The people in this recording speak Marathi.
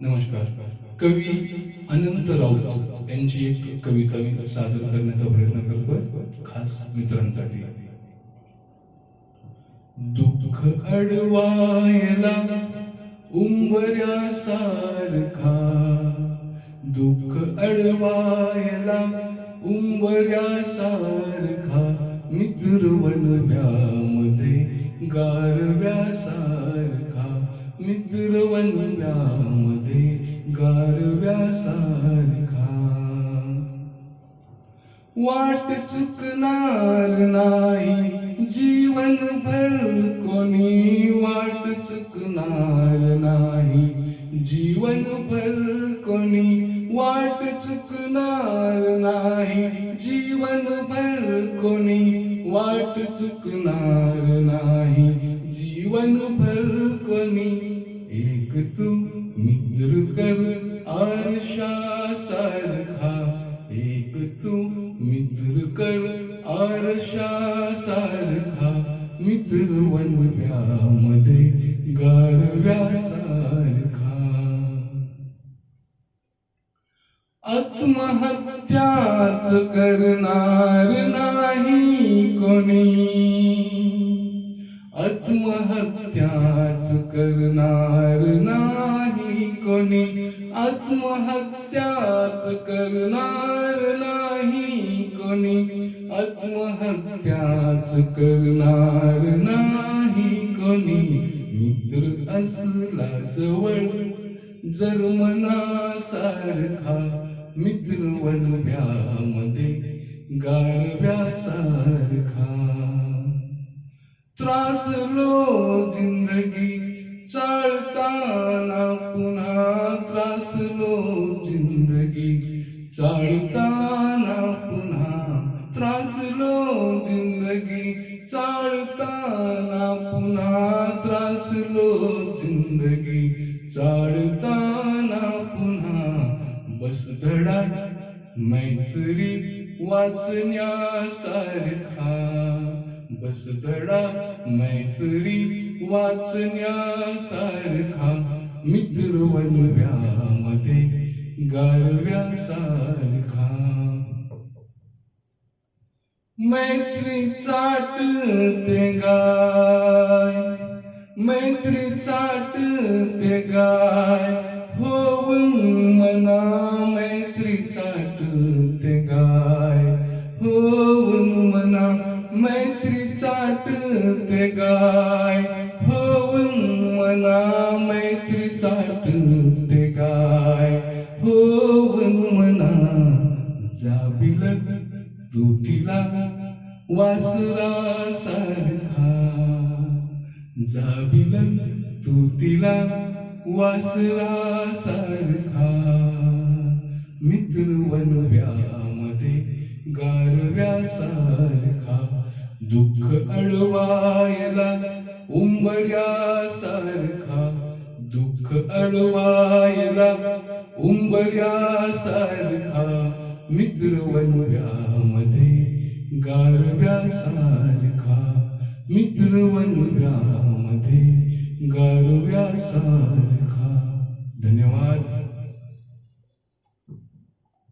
नमस्कार. कवी अनंत राऊत यांची एक कविता मी सादर करण्याचा प्रयत्न करतोय खास मित्रांसाठी. दुःख अडवायला उंबऱ्या सारखा दुःख अडवायला उंबऱ्यासारखा मित्र वनव्यामध्ये गारव्या सारखा. वनव्यामध्ये गारव्यासारखा. वाट चुकणार नाही जीवन भर कोणी वाट चुकणार नाही जीवन भर कोणी वाट चुकणार नाही जीवन भर कोणी वाट चुकणार मन भर एक तू मित्र कर आरशा सारखा एक तू मित्र कर आरशा सारखा मित्र वनव्यामध्ये गारव्यासारखा आत्महत्याच करणार नाही कोणी। आत्महत्याच करणार नाही कोणी. आत्महत्याच करणार नाही कोणी. आत्महत्याच करणार नाही कोणी. मित्र असला जवळ जर मनासारखा मित्र वनव्यामध्ये गाळव्यासारखा त्रासलो जिंदगी चालताना पुन्हा त्रासलो जिंदगी चालताना पुन्हा त्रासलो जिंदगी चालताना पुन्हा त्रासलो जिंदगी चालताना पुन्हा बस धडा मैत्री वाचण्यासारखा बस धडा मैत्री वाचण्यासारखा मित्र वनव्यामध्ये गारव्यासारखा. मैत्री चाटते गाय मैत्री चाटते गाय. मैत्री चाटते गाय. होऊन मना मैत्री चाटते गाय. होऊन मना जाबिल तू वासरा सारखा. जाबिल तू वासरा सारखा. मित्र वनव्यामध्ये गारव्यासारखा. दुःख अडवायला उंबऱ्यासारखा. दुःख अडवायला उंबऱ्यासारखा. मित्र वनव्यामध्ये गारव्यासारखा. मित्र वनव्यामध्ये गारव्यासारखा.